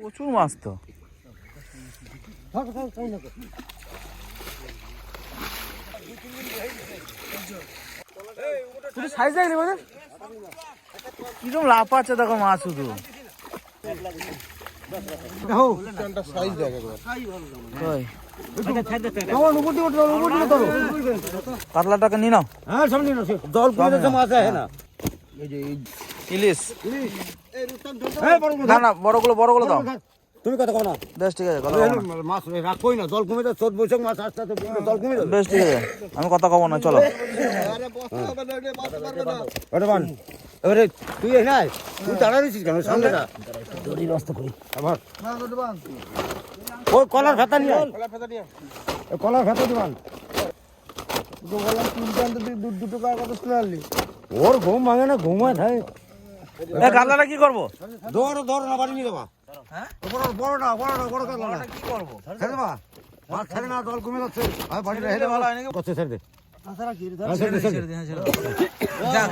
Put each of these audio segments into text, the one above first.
প্রচুর মাছ তো। সাইজ কীরকম লাভ পাচ্ছে দেখো মাছ শুধু। কই? কাতলাটাকে নিয়ে নাও। হ্যাঁ সামনে জল মাছ আছে না ইলিশ। হ্যাঁ বড় না না বড়গুলো বড়গুলো দাও। তুমি কথা কও না? বেশ ঠিক আছে কথা মাছ রাখোই না জল কমে যাচ্ছে চোদ্দ বৈশাখ মাছ আস্তে আস্তে জল কমে যাবে। বেশ ঠিক আছে আমি কথা কব না চলো। ওটা বান। এবারে তুই এই নাই তুই দাঁড়া রয়েছিস কেন? সামনে না আবার ওই কলার খাতা নিয়ে আয়। কলার খাতা দিবান ওর ঘুম ভাঙে না ঘুমায় থাকে। কাতলাটা কি করব? দৌড় দৌড় না বাড়ি নিয়ে যাবা। হ্যাঁ? বড় বড় না বড় না। বড় না কি করব? ছেড়ে দেবা? মাছ ছেড়ে না জল কমে যাচ্ছে। আর বাড়ি রেখে হয় নাকি? করছে ছেড়ে দে। হ্যাঁ।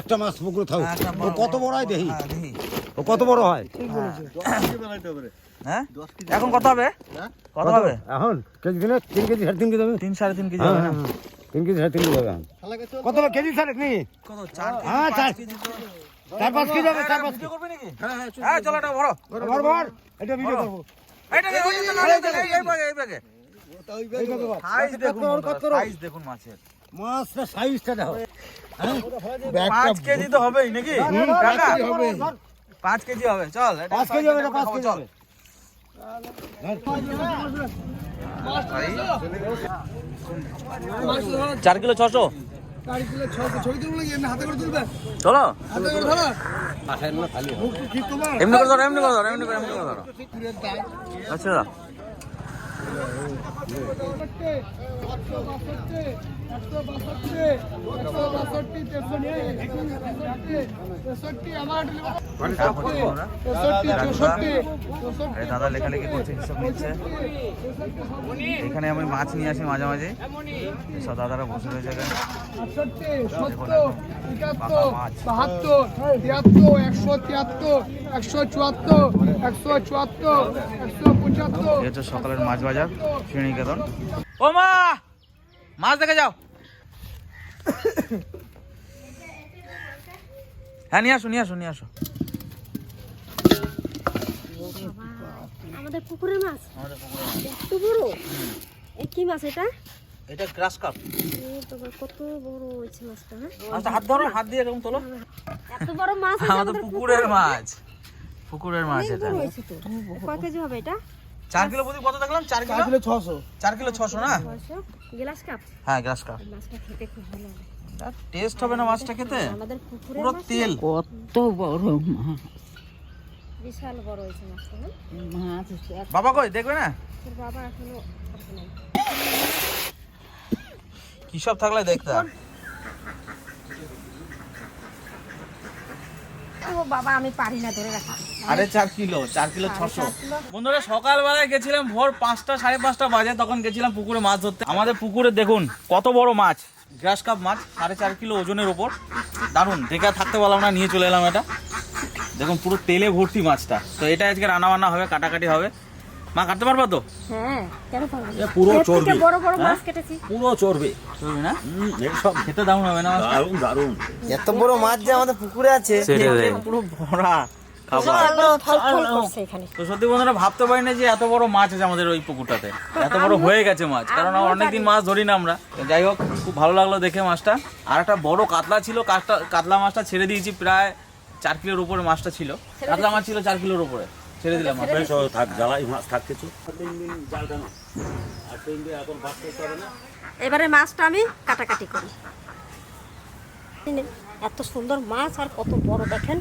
একটা মাছ পুকুরে থাক। হ্যাঁ, ও কত বড়। বড় হয় দেখি? হ্যাঁ, ও কত বড় হয়? হ্যাঁ? এখন কত হবে? কত হবে? এখন? কেজি দিলে তিন কেজি সাড়ে তিন কেজি হবে। তিন সাড়ে তিন কেজি হ্যাঁ, হবে না? হ্যাঁ, হ্যাঁ। তিন কেজি সাড়ে তিন কেজি হবে। কত কেজি সাড়ে? নি? কত চার হ্যাঁ চার। চার পাঁচ কেজি হবে চার পাঁচ করবে নাকি? হ্যাঁ চলো এটা বড় বড় বড় এটা ভিডিও করব। এইটা কে, এই ব্যাগে, এই ব্যাগে, সাইজ দেখুন বন্ধুরা, সাইজ দেখুন মাছের। মাছটা সাইজটা দেখো। পাঁচ কেজি তো হবেই নাকি? পাঁচ কেজি হবে। চল পাঁচ কেজি হবে পাঁচ কেজি চল। হবে। চার কিলো ছশো? চলো। এমনি করে ধরো এমনি করে ধরো এমনি করে এমনি করে ধরো। আচ্ছা দাদা লেখালেখি করছে হিসাব নিচ্ছে এখানে আমি মাছ নিয়ে আসি মাঝে মাঝে। সব দাদারা বসে রয়েছে একশো, তিয়াত্তর, একশো চুয়াত্তর একশো চুয়াত্তর, একশো এই হচ্ছে সকালের মাছ বাজার শ্রীনিকেতন। ও মা! মাছ দেখে যাও। হ্যাঁ নিয়ে আসো নিয়ে আসো নিয়ে আসো। আমাদের পুকুরের মাছ? এত বড়? এ কি মাছ এটা? এটা গ্রাস কাপ। কত বড় হয়েছে মাছটা হ্যাঁ? আচ্ছা হাত ধরো হাত দিয়ে এরকম তোলো। এত বড় মাছ আমাদের পুকুরের মাছ। পুকুরের মাছ এটা। কয় কেজি হবে এটা? চার কিলো প্রতি কত দেখলাম? চার কিলো? ছশো। চার কিলো ছশো না? Glass cup? হ্যাঁ গ্রাস কাপ। মাছটা খেতে খুব ভালো লাগে। টেস্ট হবে না মাছটা খেতে? আমাদের পুকুরের পুরো তেল। কত বড় মাছ। বিশাল বড় হয়েছে মাছটা মাছ বাবা কই দেখবে না? তোর বাবা এখনও কি সব থাকলে দেখতাম ও বাবা আমি পারি না ধরে রাখা। আরে চার কিলো চার কিলো ছশো। বন্ধুরা সকালবেলায় গেছিলাম ভোর পাঁচটা সাড়ে পাঁচটা বাজে তখন গেছিলাম পুকুরে মাছ ধরতে। আমাদের পুকুরে দেখুন কত বড় মাছ। গ্রাস কাপ মাছ সাড়ে চার কিলো ওজনের ওপর। দারুণ দেখে আর থাকতে পারলাম না নিয়ে চলে এলাম এটা। দেখুন পুরো তেলে ভর্তি মাছটা। তো এটা আজকে রান্না বান্না হবে কাটাকাটি হবে। মা কাটতে পারবা তো? হ্যাঁ কেন পারব না? পুরো এর চর্বি। বড় বড় মাছ কেটেছি। পুরো চর্বি। চলবে না? সব খেতে দারুণ হবে না? মাছটা? দারুণ দারুণ। এত বড় মাছ যে আমাদের পুকুরে আছে পুরো ভরা। খাবার। একদম ফল ফল করছে এখানে তো সত্যি বন্ধুরা ভাবতে পারি না যে এত বড় মাছ আছে আমাদের ওই পুকুরটাতে। এত বড় হয়ে গেছে মাছ কারণ অনেকদিন মাছ ধরি না আমরা। যাই হোক খুব ভালো লাগল দেখে মাছটা। আর একটা বড় কাতলা ছিল কাতলা কাতলা মাছটা ছেড়ে দিয়েছি প্রায় চার কিলোর উপরে মাছটা ছিল। কাতলা মাছ ছিল চার কিলোর উপরে। ছেড়ে দিলাম। বেশ থাক জ্বালাই মাছ থাক কিছু। এবারে মাছটা আমি কাটাকাটি করি। এত সুন্দর মাছ আর কত বড় দেখেন।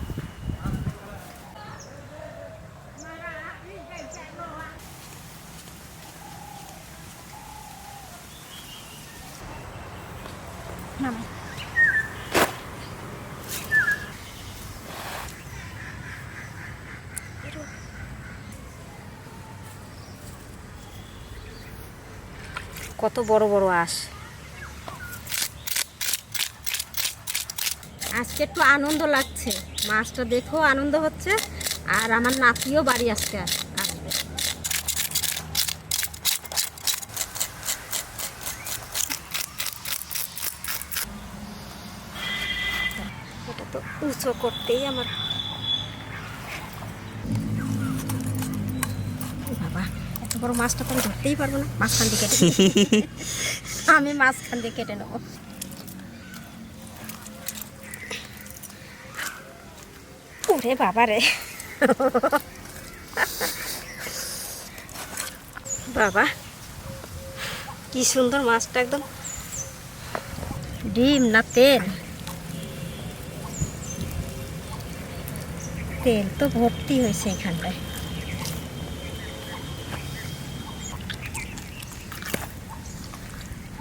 কত বড় বড় আঁশ। আজকে একটু আনন্দ লাগছে। মাছটা দেখেও আনন্দ হচ্ছে, আর আমার নাতিও বাড়ি আজকে আস- আসবে। এটা তো উঁচু করতেই আমার বড় মাছটা তো আমি ধরতেই পারব না। মাঝখান দিয়ে কেটে। আমি মাঝখান দিয়ে কেটে নেব। ওরে বাবা রে। বাবা কি সুন্দর মাছটা একদম। ডিম না তেল? তেল তো ভর্তি হয়েছে এখানটায়।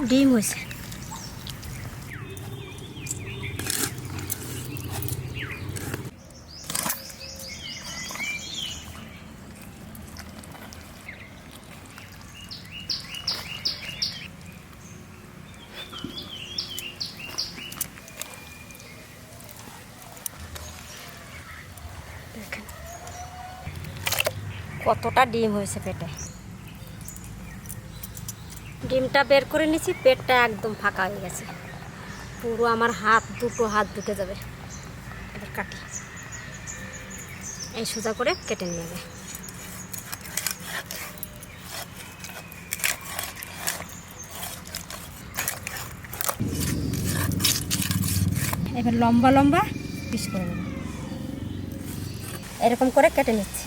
ডিম হয়েছে দেখেন কতটা ডিম হয়েছে পেটে ডিমটা বের করে নিয়েছি পেটটা একদম ফাঁকা হয়ে গেছে। পুরো আমার হাত, দুটো হাত ঢুকে যাবে। এবার কাটি। এই সোজা করে কেটে নিয়ে যাবে এবার লম্বা লম্বা পিস করে এরকম করে কেটে নিচ্ছি।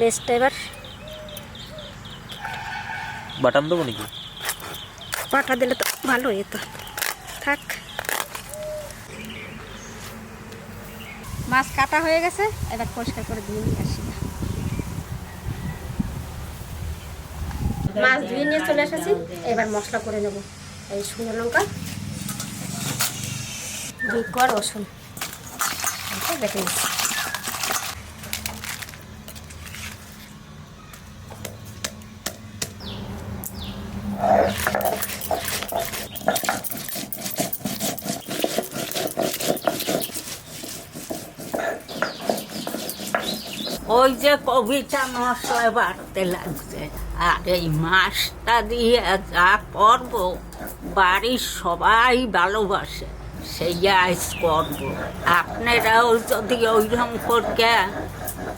লেসটা এবার। বাটাম দেবো নাকি? পাটা দিলে তো ভালো হতো। থাক। মাছ কাটা হয়ে গেছে এবার পরিষ্কার করে ধুয়ে নিয়ে আসি। মাছ ধুয়ে নিয়ে চলে এসেছি এবার মশলা করে নেব। এই শুকনো লঙ্কা দুই কোয়া রসুন। দেখে নিচ্ছি ওই যে কবিতা মশলা বাড়তে লাগছে আর এই মাছটা দিয়ে যা করব, বাড়ির সবাই ভালোবাসে, সেই আইস করব। আপনারাও যদি ওইরকম করে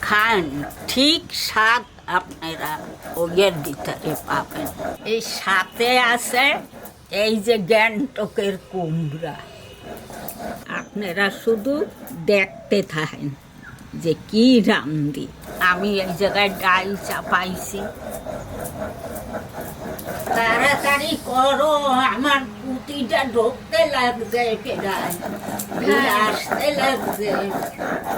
খান, ঠিক স্বাদ আপনারা ওইয়ের ভিতরে পাবেন। এই সাথে আছে এই যে গ্যাংটকের কুমড়া। আপনারা শুধু দেখতে থাকেন। যে কি রান্ধি আমি এই জায়গায় ডাল চাপাইছি। তাড়াতাড়ি করো আমার পুঁতিটা ঢুকতে লাগছে প্রায় ভিড় আসতে লাগছে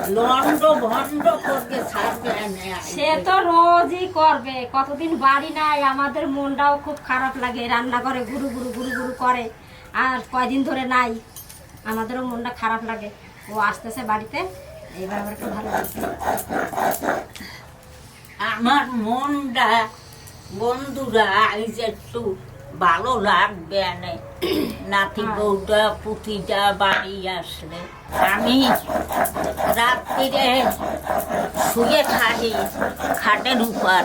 লন্ড ভন্ড করতে ছাড়বে না সে তো রোজই করবে কতদিন বাড়ি নাই আমাদের মনটাও খুব খারাপ লাগে রান্না করে গুরু গুরু গুরু গুরু করে আর কয়দিন ধরে নাই আমাদেরও মনটা খারাপ লাগে। ও আসতেছে বাড়িতে এবার আমার একটু ভালো লাগছে। আমার মনটা বন্ধুরা আজ একটু ভালো লাগবে না। নাতি বউটা পুঁতিটা বাড়ি আসলে। আমি রাত্রিরে শুয়ে থাকি খাটের উপর।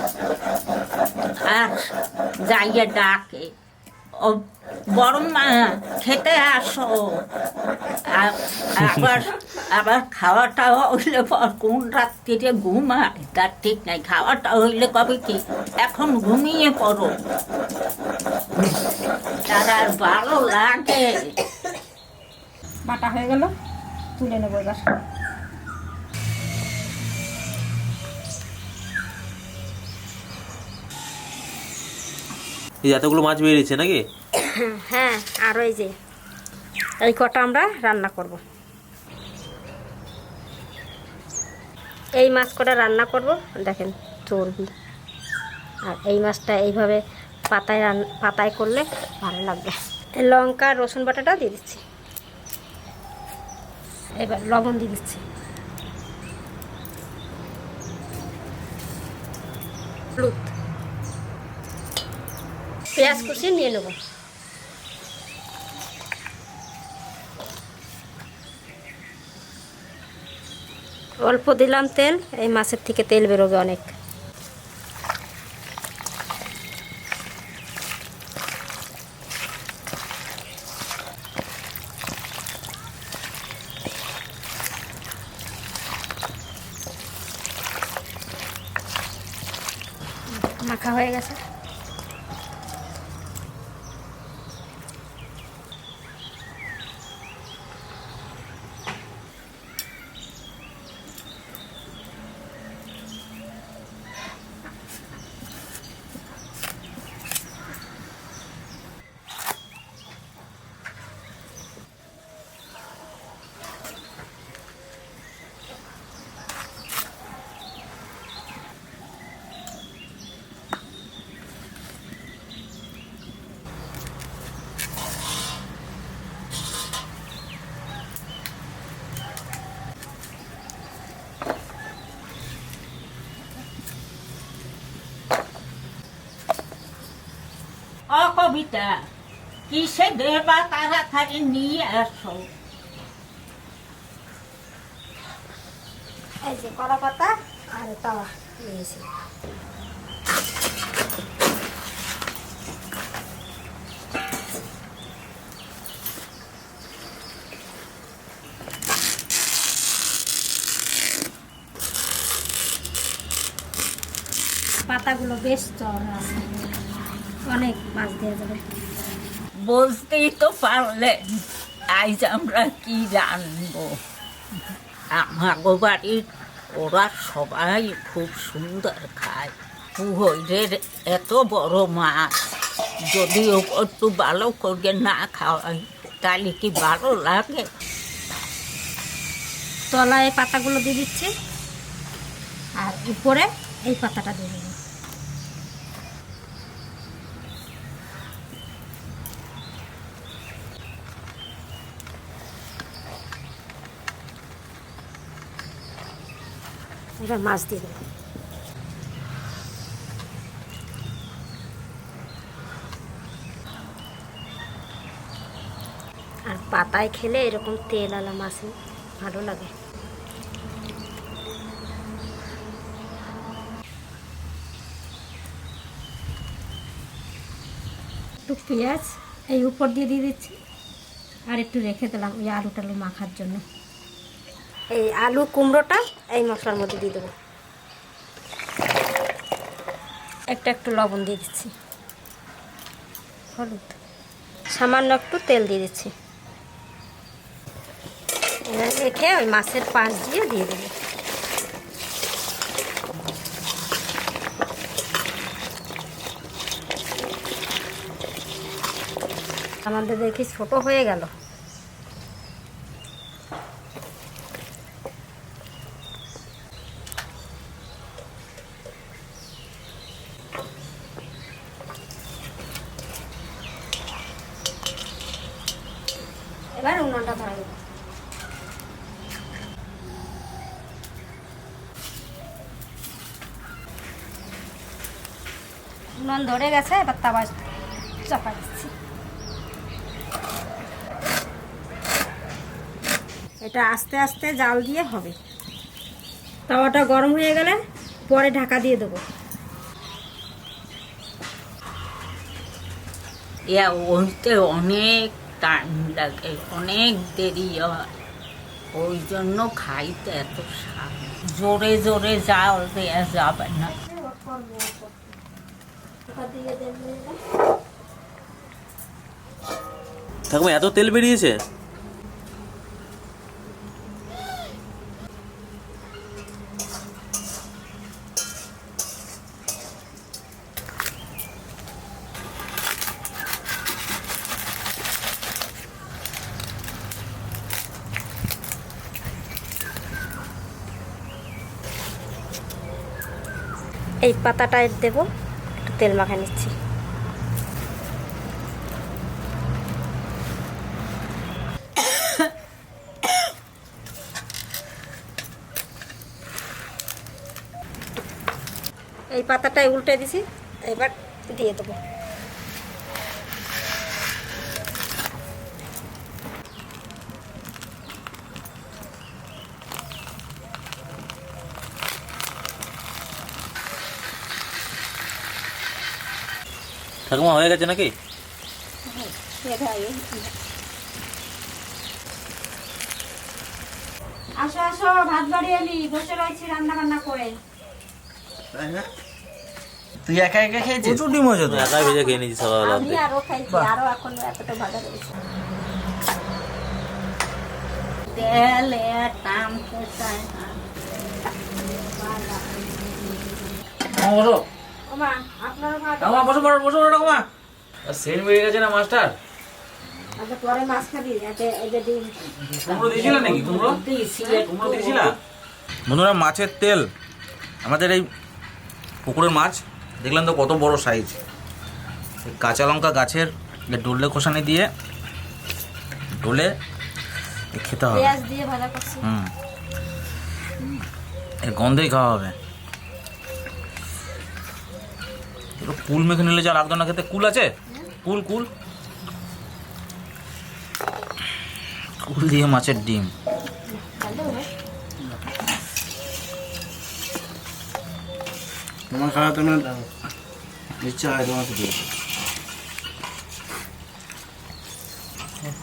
আর যাইয়ে ডাকে। ও বড় মা খেতে আসো। আবার আবার খাওয়াটা হইলে পর কোন রাত্রিরে ঘুমায় তার ঠিক নাই। খাওয়াটা হইলে কবে কি? এখন ঘুমিয়ে পড়ো। তার আর ভালো লাগে। বাটা হয়ে গেল তুলে নেব এবার। এই এতগুলো মাছ বেরিয়েছে নাকি? হ্যাঁ আর ওই যে, এই কটা আমরা রান্না করব। এই মাছ কটা রান্না করব, দেখেন, চর্বি। আর এই মাছটা এইভাবে পাতায় রান, পাতায় করলে ভালো লাগবে। লঙ্কা, রসুন বাটাটা দিয়ে দিচ্ছি। এবার লবণ দিয়ে দিচ্ছি। হলুদ। পেঁয়াজ কুচি নিয়ে নেব। অল্প দিলাম তেল এই মাছের থেকে তেল বেরোবে অনেক মাখা হয়ে গেছে ও কবিতা কিসে দেবা তাড়াতাড়ি নিয়ে আসো। আর পাতাগুলো বেশ চড়া অনেক মাছ দেওয়া যাবে। বুঝতেই তো পারলেন আজ আমরা কি রানবো আমার বাড়ির ওরা সবাই খুব সুন্দর খায়। পুহরের এত বড় মাছ যদি একটু ভালো করে না খাওয়াই তাহলে কি ভালো লাগে? তলায় পাতাগুলো দিয়ে দিচ্ছি আর উপরে এই পাতাটা দিয়ে এবার মাছ দিয়ে দেবো। আর পাতায় খেলে এরকম তেল আলা মাছে ভালো লাগে। একটু পেঁয়াজ এই উপর দিয়ে দিয়ে দিচ্ছি। আর একটু রেখে দিলাম ওই আলু টালু মাখার জন্য। এই আলু কুমড়োটা এই মশলার মধ্যে দিয়ে দেবো। একটা একটু লবণ দিয়ে দিচ্ছি। হলুদ। সামান্য একটু তেল দিয়ে দিচ্ছি। রেখে ওই মাছের পাশ দিয়ে দিয়ে দেবো। আমাদের দেখি ছোট হয়ে গেল এবার উনুনটা ধরে দেবো উনুন ধরে গেছে এবার তাবা চাপা দিচ্ছি। এটা আস্তে আস্তে জাল দিয়ে হবে। তাওয়াটা গরম হয়ে গেলে পরে ঢাকা দিয়ে দেবো। ইয়া ওইতে অনেক টাইম লাগে অনেক দেরি হয়। ওই জন্য খাইতে এত জোরে জোরে জাল দেওয়া যাবে না। ঠাকুমা এত তেল বেরিয়েছে? এই পাতাটা দেবো। তেল মাখা নিচ্ছি। এই পাতাটাই উল্টে দিছি এবার দিয়ে দেবো। ঠাকুমা হয়ে গেছে নাকি? আসো আসো ভাত বাড়ি এলি বসে রয়েছি রান্না বান্না করে। তুই একা একা খেয়েছিস? প্রচুর ডিম হয়েছে তো। একাই ভেজে খেয়ে নিয়েছি সকালবেলা আমি আরও খাইছি আরও এখন এতটা ভাজা রয়েছে। তেলে না। ঠাকুমা বসো বসো বসো ঠাকুমা সেন্ট বেরিয়ে গেছে না মাস্টার? আচ্ছা পরে মাছ খাবি এতে এতে ডিম কুমড়ো দিয়েছিলেন নাকি? কুমড়ো কুমড়ো দিয়েছিলা? বন্ধুরা মাছের তেল আমাদের এই পুকুরের মাছ দেখলেন তো কত বড় সাইজ কাঁচা লঙ্কা গাছের ডলে খোসানি দিয়ে ডোলে খেতে হবে। পেঁয়াজ দিয়ে ভাজা করছি। হুম। এর গন্ধেই খাওয়া হবে। কুল মেখে নিলে যা লাগতো না খেতে। কুল আছে? কুল কুল। কুল দিয়ে মাছের ডিম। তোমার খাওয়া তোমার ইচ্ছা হয় তোমার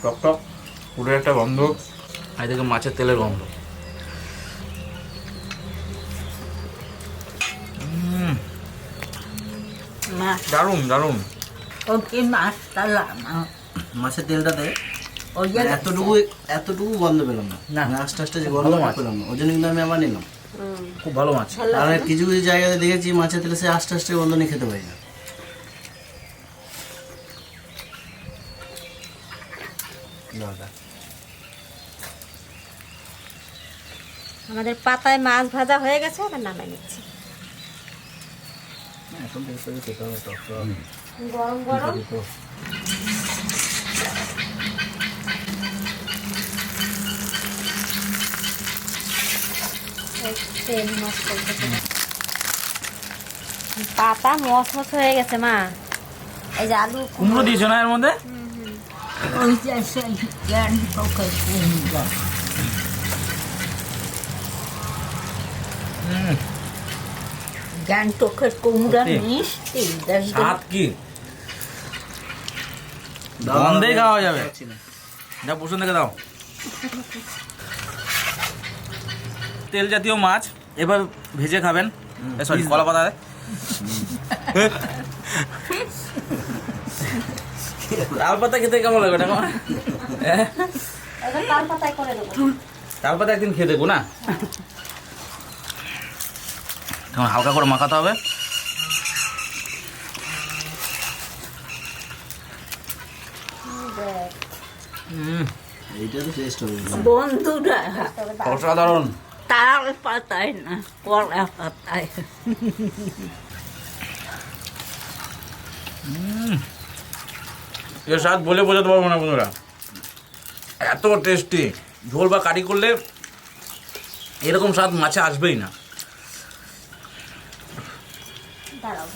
টক টক। কুলের একটা গন্ধ। আর এদিকে মাছের তেলের গন্ধ। দারুণ দারুণ। ওকে মাছটা মাছের তেলটাতে ওই যে এতটুকু এতটুকু গন্ধ পেলাম না। না। না আস্তে আস্তে যে গন্ধ মাছ। পেলাম না। ওই জন্য কিন্তু আমি আবার নিলাম। খুব ভালো মাছ। আর কিছু কিছু জায়গাতে দেখেছি মাছের তেলে সে আস্তে আস্তে গন্ধ নিয়ে খেতে পারি না। আমাদের পাতায় মাছ ভাজা হয়ে গেছে এবার নামাই নিচ্ছি। এখন খেতে হবে টক। গরম গরম? পাতা মস মস হয়ে গেছে মা। এই যে আলু কুমড়ো। দিয়েছ না এর মধ্যে? ওই তোকে কুমড়া? মিষ্টি স্বাদ কি? গন্ধেই খাওয়া যাবে। যা পোষণ থেকে দাও। তেল জাতীয় মাছ এবার ভেজে খাবেন। সরি কলা পাতা তাল পাতা খেতে কেমন লাগে এটা এবার তাল পাতায় করে দেবো। তাল পাতা একদিন খেয়ে দেখব না? তখন হালকা করে মাখাতে হবে। হুম এইটা তো টেস্ট হবে। বন্ধুরা অসাধারণ। তাল পাতায় না কলা পাতায়। এর স্বাদ বলে বোঝাতে পারব না বন্ধুরা। এত টেস্টি ঝোল বা কারি করলে এরকম স্বাদ মাছে আসবেই না দাঁড়াও ভাত দেবো হুম।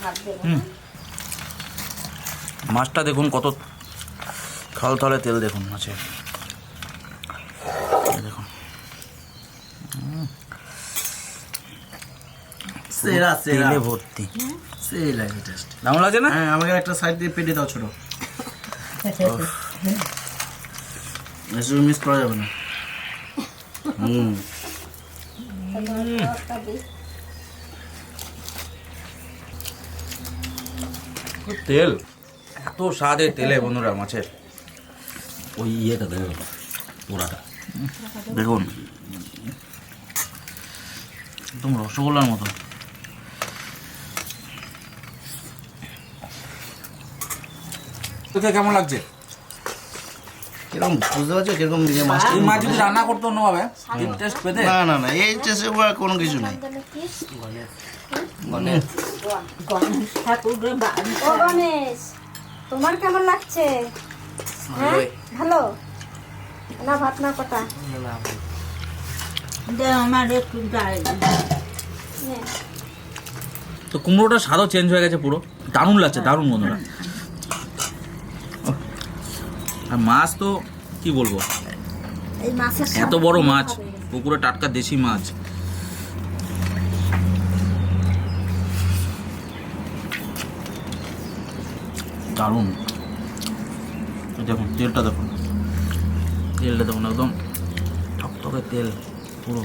মাছটা দেখুন কত থল থলে তেল দেখুন মাছে দেখুন। সেরা সেরা। তেলে ভর্তি। সেই লাগে টেস্ট কেমন লাগছে না? হ্যাঁ আমাকে একটা সাইড দিয়ে পেটে দাও ছোট। মিস করা যাবে না। হুম। তেল? এত স্বাদে তেলে বন্ধুরা মাছের। ওই ইয়েটা দেখো পোড়াটা। দেখুন। একদম রসগোল্লার মতো। তোকে কেমন লাগছে? কীরকম বুঝতে পারছ? কীরকম মাছটা এই মাছ যদি রান্না করতো অন্যভাবে টেস্ট পেতে? না না না এই টেস্টে কোনো কিছু নেই। গণেশ। তোমার কেমন লাগছে? হ্যাঁ। ভালো? না ভাত না কটা? আমার একটু তো কুমড়োটার স্বাদও চেঞ্জ হয়ে গেছে পুরো। দারুণ লাগছে দারুণ বন্ধুরা। আর মাছ তো কি বলব? এই এত বড় মাছ পুকুরে টাটকা দেশি মাছ। দারুণ। দেখুন তেলটা দেখুন। তেলটা দেখুন একদম টকটকে তেল পুরো।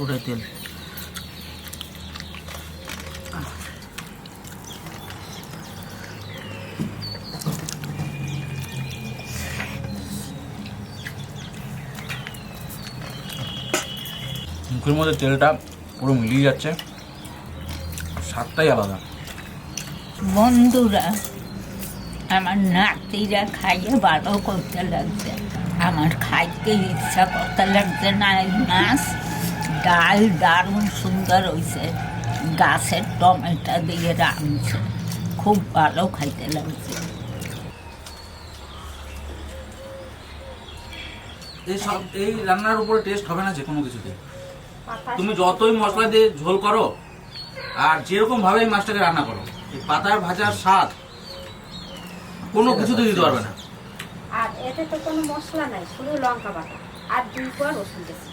ওটাই তেল। মুখের মধ্যে তেলটা পুরো মিলিয়ে যাচ্ছে। স্বাদটাই আলাদা। বন্ধুরা আমার নাতিরা খাইয়ে ভালো করতে লাগছে। আমার খাইতে ইচ্ছা করতে লাগছে না এই মাছ ডাল দারুণ সুন্দর হয়েছে গাছের টমেটো দিয়ে রাঁধছে। খুব ভালো খাইতে লাগছে। এই সব এই রান্নার উপরে টেস্ট হবে না যে কোনো কিছুতে। তুমি যতই মশলা দিয়ে ঝোল করো আর যেরকম ভাবে এই মাছটাকে রান্না করো এই পাতার ভাজার স্বাদ কোনো কিছুতে দিতে পারবে না। আর এতে তো কোনো মশলা নাই শুধু লঙ্কা বাটা আর দুই কোয়া রসুন দিয়েছি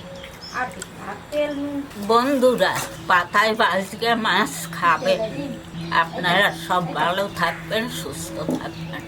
বন্ধুরা পাতায় বাজকে মাছ খাবেন। দিন। আপনারা সব ভালো থাকবেন সুস্থ থাকবেন।